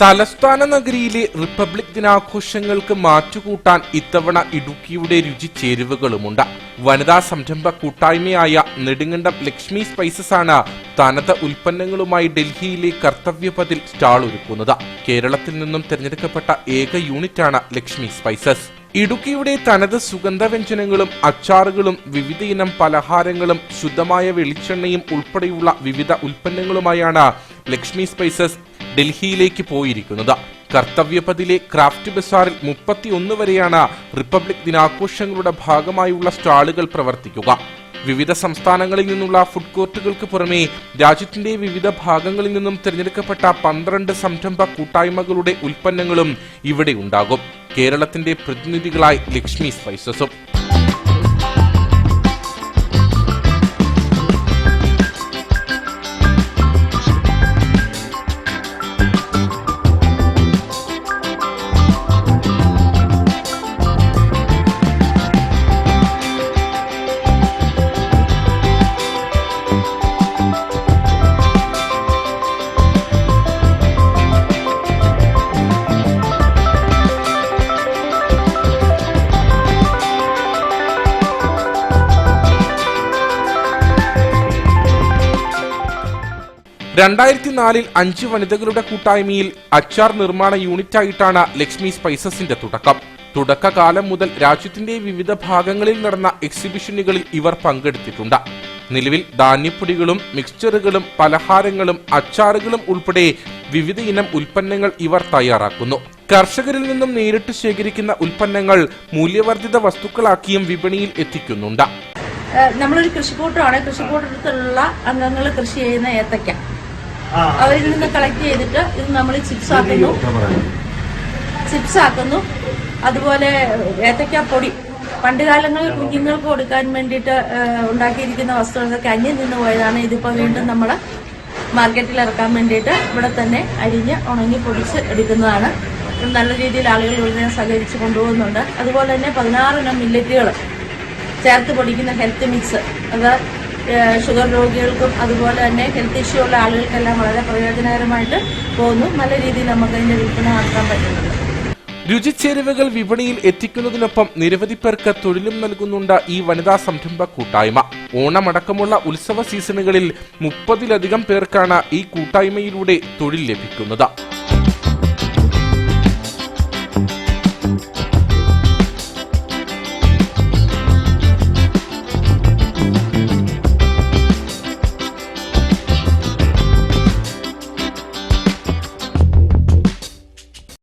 തലസ്ഥാന നഗരിയിലെ റിപ്പബ്ലിക് ദിനാഘോഷങ്ങൾക്ക് മാറ്റുകൂട്ടാൻ ഇത്തവണ ഇടുക്കിയുടെ രുചി ചേരുവകളുമുണ്ട്. വനിതാ സംരംഭ കൂട്ടായ്മയായ നെടുങ്കണ്ടം ലക്ഷ്മി സ്പൈസസ് ആണ് തനത് ഉൽപ്പന്നങ്ങളുമായി ഡൽഹിയിലെ കർത്തവ്യപഥിൽ സ്റ്റാൾ ഒരുക്കുന്നത്. കേരളത്തിൽ നിന്നും തിരഞ്ഞെടുക്കപ്പെട്ട ഏക യൂണിറ്റാണ് ലക്ഷ്മി സ്പൈസസ് ഇടുക്കിയുടെ തനത് സുഗന്ധവ്യഞ്ജനങ്ങളും അച്ചാറുകളും വിവിധ ഇനം പലഹാരങ്ങളും ശുദ്ധമായ വെളിച്ചെണ്ണയും ഉൾപ്പെടെയുള്ള വിവിധ ഉൽപ്പന്നങ്ങളുമായാണ് ലക്ഷ്മി സ്പൈസസ് ഡൽഹിയിലേക്ക് പോയിരിക്കുന്നത്. കർത്തവ്യപഥിലെ ക്രാഫ്റ്റ് ബസാറിൽ മുപ്പത്തിയൊന്ന് വരെയാണ് റിപ്പബ്ലിക് ദിനാഘോഷങ്ങളുടെ ഭാഗമായുള്ള സ്റ്റാളുകൾ പ്രവർത്തിക്കുക. വിവിധ സംസ്ഥാനങ്ങളിൽ നിന്നുള്ള ഫുഡ് കോർട്ടുകൾക്ക് പുറമെ രാജ്യത്തിന്റെ വിവിധ ഭാഗങ്ങളിൽ നിന്നും തിരഞ്ഞെടുക്കപ്പെട്ട പന്ത്രണ്ട് സംരംഭ കൂട്ടായ്മകളുടെ ഉൽപ്പന്നങ്ങളും ഇവിടെ ഉണ്ടാകും. കേരളത്തിന്റെ പ്രതിനിധികളായി ലക്ഷ്മി സ്പൈസസും. രണ്ടായിരത്തി നാലിൽ അഞ്ച് വനിതകളുടെ കൂട്ടായ്മയിൽ അച്ചാർ നിർമ്മാണ യൂണിറ്റായിട്ടാണ് ലക്ഷ്മി സ്പൈസസിന്റെ തുടക്കം. തുടക്കകാലം മുതൽ രാജ്യത്തിന്റെ വിവിധ ഭാഗങ്ങളിൽ നടന്ന എക്സിബിഷനുകളിൽ ഇവർ പങ്കെടുത്തിട്ടുണ്ട്. നിലവിൽ ധാന്യപ്പൊടികളും മിക്സ്ചറുകളും പലഹാരങ്ങളും അച്ചാറുകളും ഉൾപ്പെടെ വിവിധ ഇനം ഉൽപ്പന്നങ്ങൾ ഇവർ തയ്യാറാക്കുന്നു. കർഷകരിൽ നിന്നും നേരിട്ട് ശേഖരിക്കുന്ന ഉൽപ്പന്നങ്ങൾ മൂല്യവർദ്ധിത വസ്തുക്കളാക്കിയും വിപണിയിൽ എത്തിക്കുന്നുണ്ട്. നമ്മളൊരു കൃഷിക്കൂട്ടമാണ് കൃഷിക്കൂട്ടത്തിലുള്ള അംഗങ്ങൾ കൃഷി ചെയ്യുന്ന ഏത്തയ്ക്ക. അവരിൽ നിന്ന് കളക്ട് ചെയ്തിട്ട് ഇത് നമ്മൾ ചിപ്സ് ആക്കുന്നു. ചിപ്സ് ആക്കുന്നു. അതുപോലെ ഏത്തക്ക പൊടി. പണ്ട് കാലങ്ങളിൽ കുഞ്ഞുങ്ങൾക്ക് കൊടുക്കാൻ വേണ്ടിയിട്ട് ഉണ്ടാക്കിയിരിക്കുന്ന വസ്തുക്കളൊക്കെ അന്യം നിന്ന് പോയതാണ്. ഇതിപ്പോൾ വീണ്ടും നമ്മൾ മാർക്കറ്റിൽ ഇറക്കാൻ വേണ്ടിയിട്ട് ഇവിടെ തന്നെ അരിഞ്ഞ് ഉണങ്ങി പൊടിച്ച് എടുക്കുന്നതാണ്. നല്ല രീതിയിൽ ആളുകൾ ഇതിനെ സഹകരിച്ച് കൊണ്ടുപോകുന്നുണ്ട്. അതുപോലെ തന്നെ പതിനാറിനം മില്ലറ്റുകൾ ചേർത്ത് പൊടിക്കുന്ന ഹെൽത്ത് മിക്സ് അത് ഷുഗർ രോഗികൾക്കും അതുപോലെ തന്നെ ഹെൽത്ത് ഇഷ്യൂ ഉള്ള ആളുകൾക്കെല്ലാം വളരെ പ്രയോജനകരമായിട്ട് പോകുന്നു. നല്ല രീതിയിൽ നമുക്ക് അതിന്റെ വിൽപ്പന നടത്താൻ പറ്റുന്നുണ്ട്. രുചിച്ചേരുവകൾ വിപണിയിൽ എത്തിക്കുന്നതിനൊപ്പം നിരവധി പേർക്ക് തൊഴിലും നൽകുന്നുണ്ട് ഈ വനിതാ സംരംഭ കൂട്ടായ്മ. ഓണമടക്കമുള്ള ഉത്സവ സീസണുകളിൽ മുപ്പതിലധികം പേർക്കാണ് ഈ കൂട്ടായ്മയിലൂടെ തൊഴിൽ ലഭിക്കുന്നത്.